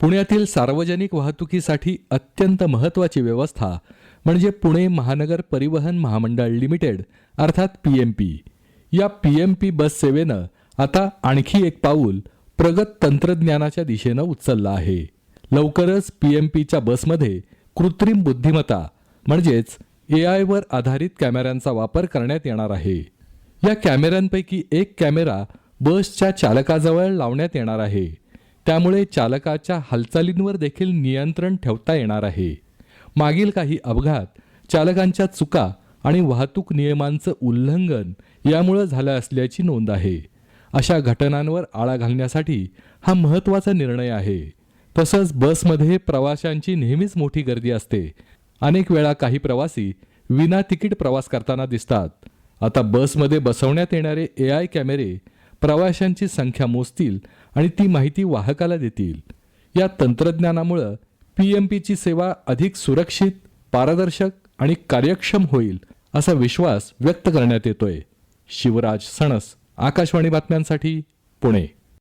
पुण्यातील सार्वजनिक वाहतुकीसाठी अत्यंत महत्त्वाची व्यवस्था म्हणजे पुणे महानगर परिवहन महामंडळ लिमिटेड अर्थात पी एम पी. या पी एम पी बस सेवेनं आता आणखी एक पाऊल प्रगत तंत्रज्ञानाच्या दिशेनं उचललं आहे. लवकरच पी एम पीच्या बसमध्ये कृत्रिम बुद्धिमत्ता म्हणजेच ए आयवर आधारित कॅमेऱ्यांचा वापर करण्यात येणार आहे. या कॅमेऱ्यांपैकी एक कॅमेरा बसच्या चालकाजवळ लावण्यात येणार आहे. त्यामुळे चालकाच्या हालचालींवर देखील नियंत्रण ठेवता येणार आहे. मागील काही अपघात चालकांच्या चुका आणि वाहतूक नियमांचं उल्लंघन यामुळं झालं असल्याची नोंद आहे. अशा घटनांवर आळा घालण्यासाठी हा महत्त्वाचा निर्णय आहे. तसंच बसमध्ये प्रवाशांची नेहमीच मोठी गर्दी असते. अनेक वेळा काही प्रवासी विना तिकीट प्रवास करताना दिसतात. आता बसमध्ये बसवण्यात येणारे ए आय कॅमेरे प्रवाशांची संख्या मोजतील आणि ती माहिती वाहकाला देतील. या तंत्रज्ञानामुळं पी एम पीची सेवा अधिक सुरक्षित पारदर्शक आणि कार्यक्षम होईल असा विश्वास व्यक्त करण्यात येतोय. शिवराज सणस आकाशवाणी बातम्यांसाठी पुणे.